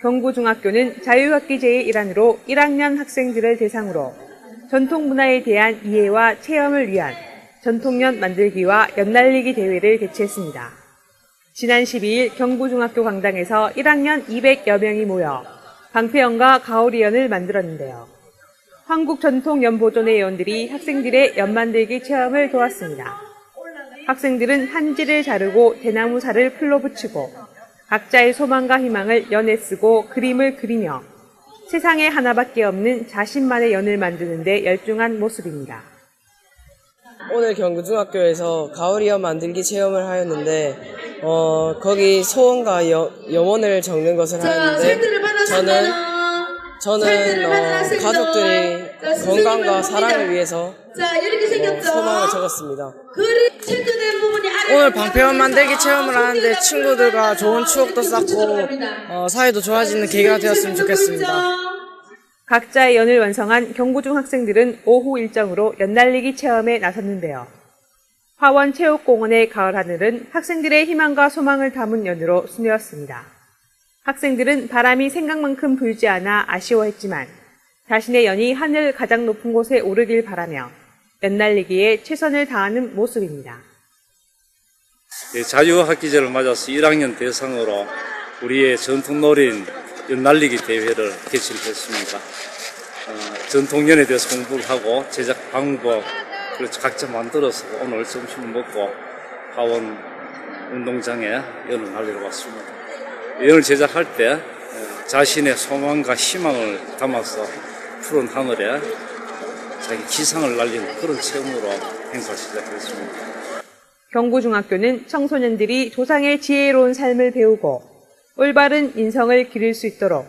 경구중학교는 자유학기제의 일환으로 1학년 학생들을 대상으로 전통문화에 대한 이해와 체험을 위한 전통연 만들기와 연날리기 대회를 개최했습니다. 지난 12일 경구중학교 강당에서 1학년 200여 명이 모여 방패연과 가오리연을 만들었는데요. 한국전통연보존의 회원들이 학생들의 연만들기 체험을 도왔습니다. 학생들은 한지를 자르고 대나무 살을 풀로 붙이고 각자의 소망과 희망을 연에 쓰고 그림을 그리며 세상에 하나밖에 없는 자신만의 연을 만드는 데 열중한 모습입니다. 오늘 경구중학교에서 가을이어 만들기 체험을 하였는데 어, 거기 소원과 여, 염원을 적는 것을 하였는데 저는 저는 어, 가족들이 건강과 사랑을 위해서 자 이렇게 어, 생겼죠. 소망을 적었습니다. 오늘 방패원 만들기 체험을 하는데 친구들과 좋은 추억도 쌓고 어, 사이도 좋아지는 계기가 되었으면 좋겠습니다. 각자의 연을 완성한 경구중 학생들은 오후 일정으로 연날리기 체험에 나섰는데요. 화원 체육공원의 가을 하늘은 학생들의 희망과 소망을 담은 연으로 수놓였습니다. 학생들은 바람이 생각만큼 불지 않아 아쉬워했지만 자신의 연이 하늘 가장 높은 곳에 오르길 바라며 연날리기에 최선을 다하는 모습입니다. 예, 자유학기제를 맞아서 1학년 대상으로 우리의 전통놀이인 연날리기 대회를 개최했습니다. 어, 전통연에 대해서 공부를 하고 제작 방법 그리고 각자 만들어서 오늘 점심을 먹고 하원 운동장에 연을 날리러 왔습니다. 연을 제작할 때 어, 자신의 소망과 희망을 담아서 푸른 하늘에 자기 기상을 날리는 그런 체험으로 행사를 시작했습니다. 경구중학교는 청소년들이 조상의 지혜로운 삶을 배우고 올바른 인성을 기를 수 있도록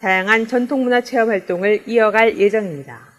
다양한 전통문화 체험 활동을 이어갈 예정입니다.